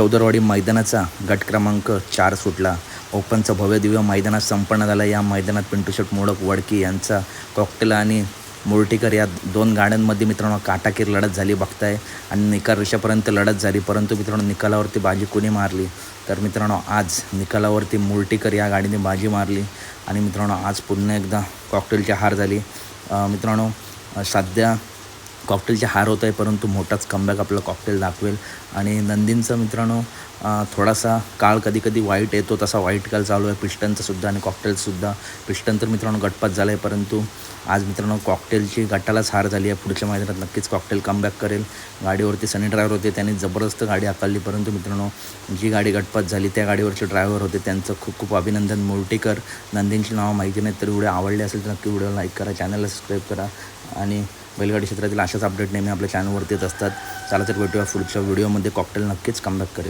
चौदरवाडी मैदानाचा गट क्रमांक चार सुटला. ओपनचं भव्य दिव्य मैदानात संपन्न झाला. या मैदानात पिंटू शेट मोडक वडकी यांचा कॉकटेल आणि मुर्टीकर या दोन गाड्यांमध्ये मित्रांनो काटाकीर लढत झाली. बघताय आणि निकाल रेषापर्यंत लढत झाली? परंतु मित्रांनो निकालावरती बाजी कोणी मारली? तर मित्रांनो आज निकालावरती मुर्टीकर या गाडीने बाजी मारली. आणि मित्रांनो आज पुन्हा एकदा कॉकटेलची हार झाली. मित्रांनो सध्या कॉकटेलचे हार होत आहे परंतु मोठाच कमबॅक आपलं कॉकटेल दाखवेल. आणि नंदींचा मित्रांनो थोडासा काळ कधी कधी वाईट येतो तसा वाईट काळ चालू आहे. पिस्टनचासुद्धा आणि कॉकटेलसुद्धा पिस्टन तर मित्रांनो गटपात झाला आहे परंतु आज मित्रांनो कॉकटेलची गटालाच हार झाली आहे. पुढच्या मैदानात नक्कीच कॉकटेल कमबॅक करेल. गाडीवरती सनी ड्रायव्हर होते त्यांनी जबरदस्त गाडी हाकलली परंतु मित्रांनो जी गाडी गटपात झाली त्या गाडीवरचे ड्रायव्हर होते. त्यांचं खूप खूप अभिनंदन. मुर्टीकर नंदींची नावं माहिती नाहीत तर व्हिडिओ आवडले असेल तर नक्की व्हिडिओ लाईक करा चॅनलला सबस्क्राईब करा. आणि बैलगाडी क्षेत्रातील अशाच अपडेट नेहमी आपल्या चॅनलवरती येत असतात. चला तर भेटूया पुढच्या व्हिडिओमध्ये कॉकटेल नक्कीच कमबॅक करेल.